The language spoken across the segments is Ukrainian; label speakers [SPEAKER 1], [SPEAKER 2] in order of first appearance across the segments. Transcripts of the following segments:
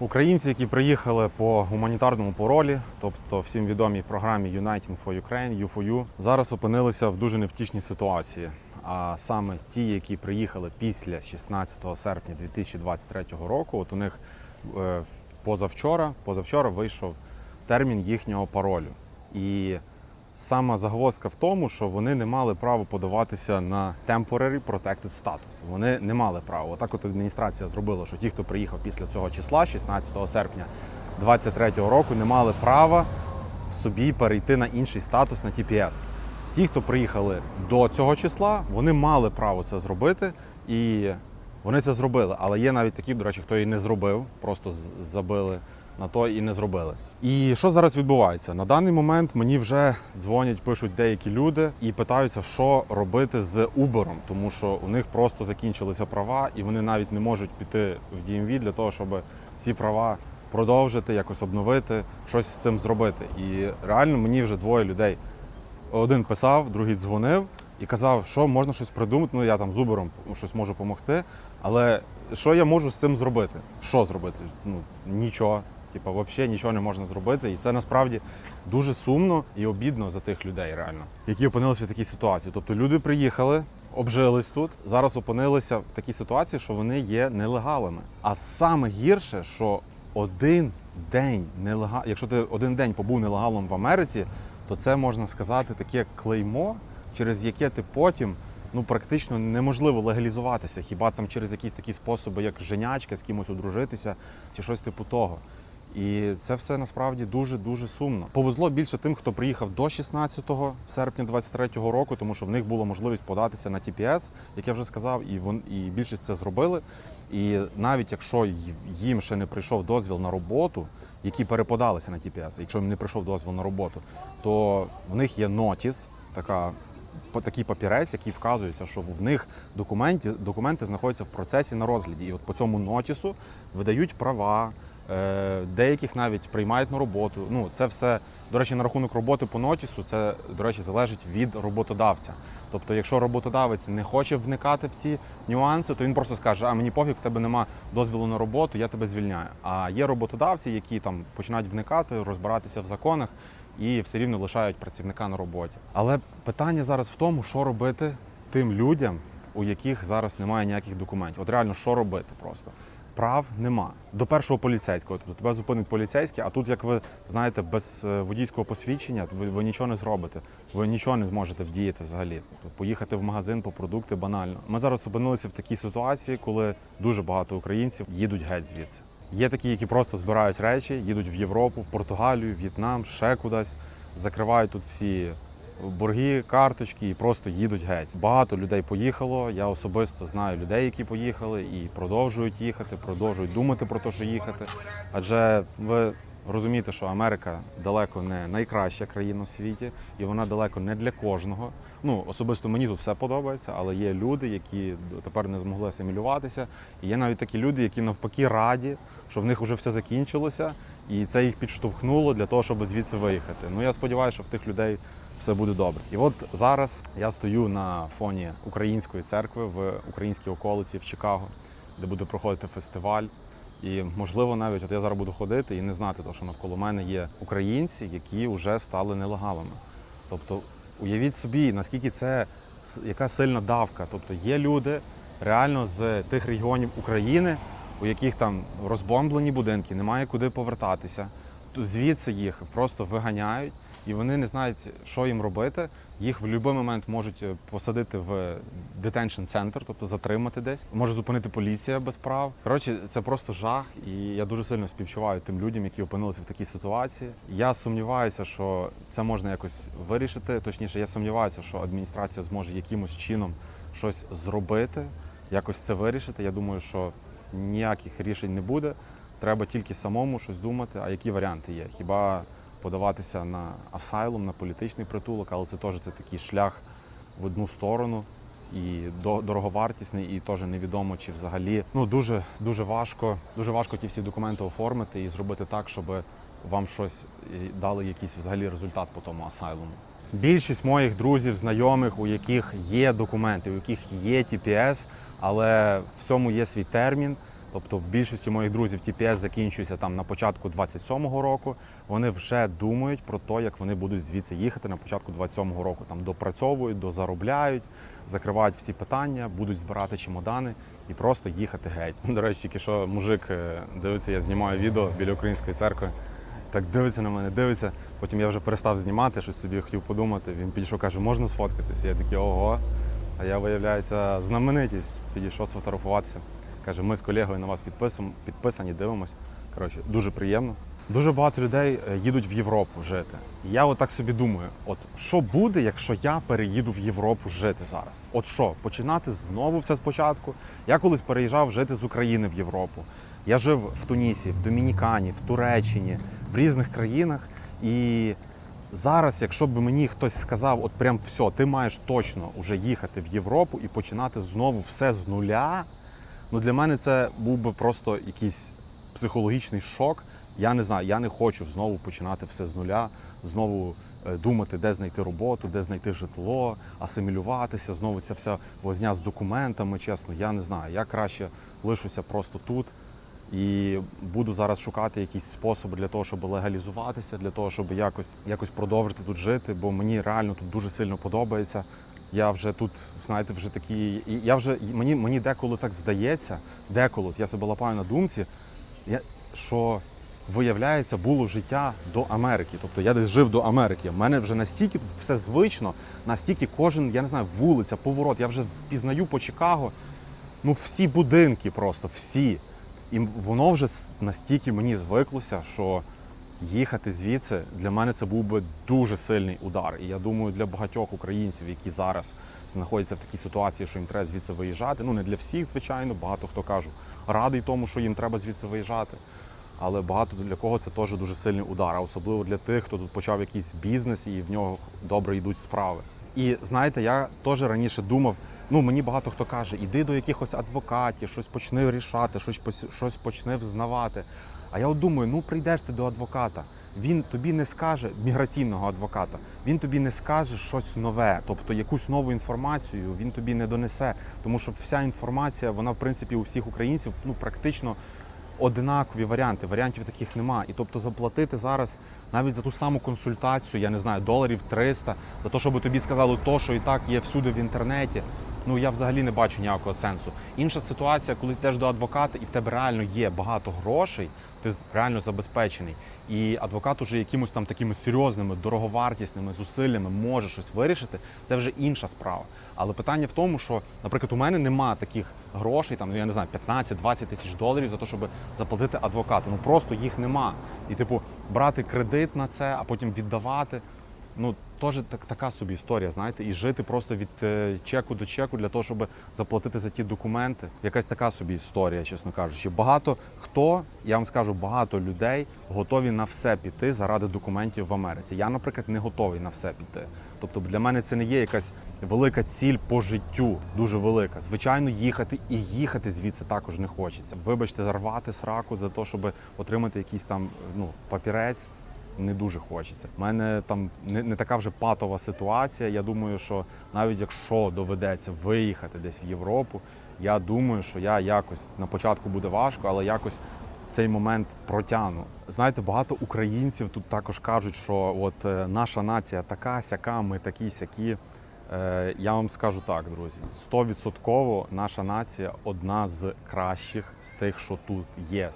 [SPEAKER 1] Українці, які приїхали по гуманітарному паролі, тобто всім відомій програмі Uniting for Ukraine, U4U, зараз опинилися в дуже невтішній ситуації. А саме ті, які приїхали після 16 серпня 2023 року, от у них е, позавчора, позавчора вийшов термін їхнього паролю. І Сама загвоздка в тому, що вони не мали права подаватися на temporary protected status. Вони не мали права. Отак от адміністрація зробила, що ті, хто приїхав після цього числа, 16 серпня 2023 року, не мали права собі перейти на інший статус на TPS. Ті, хто приїхали до цього числа, вони мали право це зробити, і вони це зробили. Але є навіть такі, до речі, хто і не зробив, просто забили на то і не зробили. І що зараз відбувається? На даний момент мені вже дзвонять, пишуть деякі люди і питаються, що робити з Uber, тому що у них просто закінчилися права, і вони навіть не можуть піти в DMV для того, щоб ці права продовжити, якось обновити, щось з цим зробити. І реально мені вже двоє людей. Один писав, другий дзвонив і казав, що можна щось придумати. Ну я там з Uber щось можу допомогти. Але що я можу з цим зробити? Що зробити? Ну нічого. Типа, взагалі нічого не можна зробити. І це насправді дуже сумно і обідно за тих людей, реально, які опинилися в такій ситуації. Тобто люди приїхали, обжились тут, зараз опинилися в такій ситуації, що вони є нелегалами. А саме гірше, що один день нелегал, якщо ти один день побув нелегалом в Америці, то це можна сказати таке клеймо, через яке ти потім ну практично неможливо легалізуватися, хіба там через якісь такі способи, як женячка, з кимось одружитися чи щось типу того. І це все насправді дуже дуже сумно. Повезло більше тим, хто приїхав до 16 серпня 2023 року, тому що в них була можливість податися на TPS, як я вже сказав, і вон і більшість це зробили. І навіть якщо їм ще не прийшов дозвіл на роботу, які переподалися на TPS, якщо їм не прийшов дозвіл на роботу, то в них є нотіс, така такий папірець, який вказується, що в них документи, документи знаходяться в процесі на розгляді. І от по цьому нотісу видають права, деяких навіть приймають на роботу. Ну, це все, до речі, на рахунок роботи по нотісу, це, до речі, залежить від роботодавця. Тобто, якщо роботодавець не хоче вникати в ці нюанси, то він просто скаже: а мені пофіг, в тебе нема дозволу на роботу, я тебе звільняю. А є роботодавці, які там починають вникати, розбиратися в законах і все рівно лишають працівника на роботі. Але питання зараз в тому, що робити тим людям, у яких зараз немає ніяких документів. От реально, що робити просто. Прав нема до першого поліцейського. Тобто тебе зупинить поліцейський, а тут, як ви знаєте, без е, водійського посвідчення ви, ви нічого не зробите. Ви нічого не зможете вдіяти взагалі. Тобто поїхати в магазин по продукти банально. Ми зараз опинилися в такій ситуації, коли дуже багато українців їдуть геть звідси. Є такі, які просто збирають речі, їдуть в Європу, в Португалію, В'єтнам, ще кудись, закривають тут всі борги, карточки і просто їдуть геть. Багато людей поїхало. Я особисто знаю людей, які поїхали і продовжують їхати, продовжують думати про те, що їхати. Адже ви розумієте, що Америка далеко не найкраща країна в світі, і вона далеко не для кожного. Ну, особисто мені тут все подобається, але є люди, які тепер не змогли асимілюватися. І є навіть такі люди, які навпаки раді, що в них вже все закінчилося, і це їх підштовхнуло для того, щоб звідси виїхати. Ну я сподіваюся, що в тих людей все буде добре. І от зараз я стою на фоні української церкви в українській околиці в Чикаго, де буде проходити фестиваль. І можливо, навіть от я зараз буду ходити і не знати, того, що навколо мене є українці, які вже стали нелегалами. Тобто, уявіть собі, наскільки це яка сильна давка. Тобто є люди реально з тих регіонів України, у яких там розбомблені будинки, немає куди повертатися. Звідси їх просто виганяють, і вони не знають, що їм робити. Їх в будь-який момент можуть е, посадити в детеншн центр, тобто затримати десь. Може зупинити поліція без прав. Коротше, це просто жах, і я дуже сильно співчуваю тим людям, які опинилися в такій ситуації. Я сумніваюся, що це можна якось вирішити. Точніше, я сумніваюся, що адміністрація зможе якимось чином щось зробити, якось це вирішити. Я думаю, що ніяких рішень не буде. Треба тільки самому щось думати. А які варіанти є? Хіба подаватися на асайлум, на політичний притулок, але це теж це такий шлях в одну сторону і до- дороговартісний, і теж невідомо, чи взагалі ну дуже дуже важко, дуже важко ті всі документи оформити і зробити так, щоб вам щось дали якийсь взагалі результат по тому асайлуму. Більшість моїх друзів, знайомих, у яких є документи, у яких є TPS, але в цьому є свій термін. Тобто в більшості моїх друзів TPS закінчується там на початку 27-го року. Вони вже думають про те, як вони будуть звідси їхати на початку 27-го року. Там допрацьовують, дозаробляють, закривають всі питання, будуть збирати чемодани і просто їхати геть. До речі, тільки що мужик е, дивиться, я знімаю відео біля української церкви. Так дивиться на мене, дивиться. Потім я вже перестав знімати, щось собі хотів подумати. Він підійшов, каже, можна сфоткатись? Я такий, ого. А я, виявляється, знаменитість. Підійшов сфотографуватися. Каже, ми з колегою на вас підписані, дивимось. Коротше, дуже приємно. Дуже багато людей е, їдуть в Європу жити. Я отак собі думаю: от що буде, якщо я переїду в Європу жити зараз? От що, починати знову все спочатку? Я колись переїжджав жити з України в Європу. Я жив в Тунісі, в Домінікані, в Туреччині, в різних країнах. І зараз, якщо б мені хтось сказав, от прям все, ти маєш точно вже їхати в Європу і починати знову все з нуля. Ну для мене це був би просто якийсь психологічний шок. Я не знаю, я не хочу знову починати все з нуля, знову е, думати, де знайти роботу, де знайти житло, асимілюватися, знову ця вся возня з документами. Чесно, я не знаю. Я краще лишуся просто тут і буду зараз шукати якісь способи для того, щоб легалізуватися, для того, щоб якось, якось продовжити тут жити, бо мені реально тут дуже сильно подобається. Я вже тут, знаєте, вже такі. Я вже мені, мені деколи так здається, деколи я себе лапаю на думці, я, що виявляється, було життя до Америки. Тобто я десь жив до Америки. У мене вже настільки все звично, настільки кожен, я не знаю, вулиця, поворот. Я вже пізнаю по Чикаго. Ну, всі будинки просто, всі. І воно вже настільки мені звиклося, що їхати звідси для мене це був би дуже сильний удар. І я думаю, для багатьох українців, які зараз знаходяться в такій ситуації, що їм треба звідси виїжджати. Ну не для всіх, звичайно, багато хто кажу, радий тому, що їм треба звідси виїжджати. Але багато для кого це теж дуже сильний удар, а особливо для тих, хто тут почав якийсь бізнес і в нього добре йдуть справи. І знаєте, я теж раніше думав. Ну мені багато хто каже, іди до якихось адвокатів, щось почни рішати, щось щось почни взнавати. А я от думаю, ну прийдеш ти до адвоката. Він тобі не скаже міграційного адвоката, він тобі не скаже щось нове, тобто якусь нову інформацію він тобі не донесе. Тому що вся інформація, вона в принципі у всіх українців ну практично одинакові варіанти. Варіантів таких нема. І тобто заплатити зараз навіть за ту саму консультацію, я не знаю, доларів 300, за те, щоб тобі сказали то, що і так є всюди в інтернеті. Ну я взагалі не бачу ніякого сенсу. Інша ситуація, коли ти йдеш до адвоката і в тебе реально є багато грошей, ти реально забезпечений. І адвокат уже якимось там такими серйозними, дороговартісними зусиллями може щось вирішити, це вже інша справа. Але питання в тому, що, наприклад, у мене нема таких грошей, там, ну я не знаю, 15-20 тисяч доларів за те, щоб заплатити адвокату. Ну просто їх нема. І, типу, брати кредит на це, а потім віддавати. Ну, теж так, така собі історія, знаєте, і жити просто від е, чеку до чеку для того, щоб заплатити за ті документи. Якась така собі історія, чесно кажучи. Багато хто, я вам скажу, багато людей готові на все піти заради документів в Америці. Я, наприклад, не готовий на все піти. Тобто для мене це не є якась велика ціль по життю, дуже велика. Звичайно, їхати і їхати звідси також не хочеться. Вибачте, зарвати сраку за те, щоб отримати якийсь там ну, папірець не дуже хочеться. У мене там не, не така вже патова ситуація. Я думаю, що навіть якщо доведеться виїхати десь в Європу, я думаю, що я якось на початку буде важко, але якось цей момент протягну. Знаєте, багато українців тут також кажуть, що от е, наша нація така, сяка, ми такі сякі. Е, Я вам скажу так, друзі, стовідсотково наша нація одна з кращих з тих, що тут є.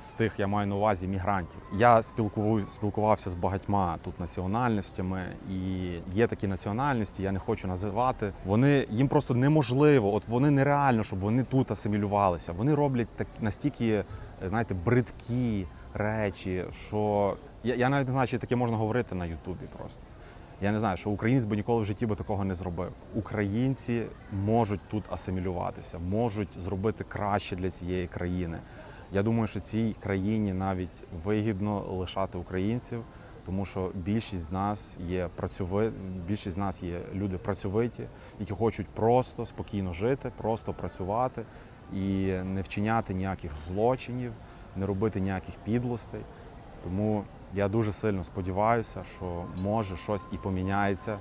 [SPEAKER 1] З тих я маю на увазі мігрантів. Я спілкував, спілкувався з багатьма тут національностями, і є такі національності, я не хочу називати. Вони їм просто неможливо, от вони нереально, щоб вони тут асимілювалися. Вони роблять так настільки, е, знаєте, бридкі речі, що я, я навіть не знаю, чи таке можна говорити на Ютубі просто. Я не знаю, що українець би ніколи в житті би такого не зробив. Українці можуть тут асимілюватися, можуть зробити краще для цієї країни. Я думаю, що цій країні навіть вигідно лишати українців, тому що більшість з нас є працьови... більшість з нас є люди працьовиті, які хочуть просто спокійно жити, просто працювати і не вчиняти ніяких злочинів, не робити ніяких підлостей. Тому я дуже сильно сподіваюся, що може щось і поміняється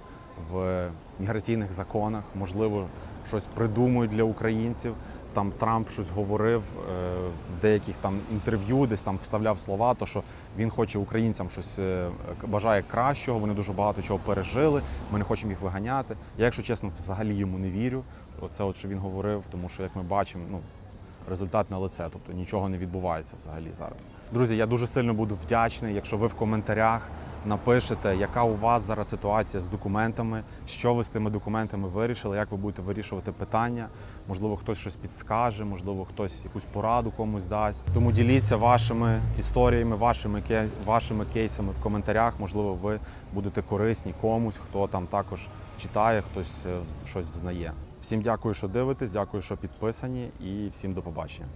[SPEAKER 1] в міграційних законах, можливо, щось придумають для українців там Трамп щось говорив е, в деяких там інтерв'ю, десь там вставляв слова, то що він хоче українцям щось е, бажає кращого. Вони дуже багато чого пережили. Ми не хочемо їх виганяти. Я, якщо чесно, взагалі йому не вірю. Оце, от що він говорив, тому що як ми бачимо, ну результат на лице, тобто нічого не відбувається взагалі зараз. Друзі, я дуже сильно буду вдячний, якщо ви в коментарях напишете, яка у вас зараз ситуація з документами, що ви з тими документами вирішили, як ви будете вирішувати питання. Можливо, хтось щось підскаже, можливо, хтось якусь пораду комусь дасть. Тому діліться вашими історіями, вашими вашими кейсами в коментарях. Можливо, ви будете корисні комусь, хто там також читає, хтось е, щось взнає. Всім дякую, що дивитесь, дякую, що підписані, і всім до побачення.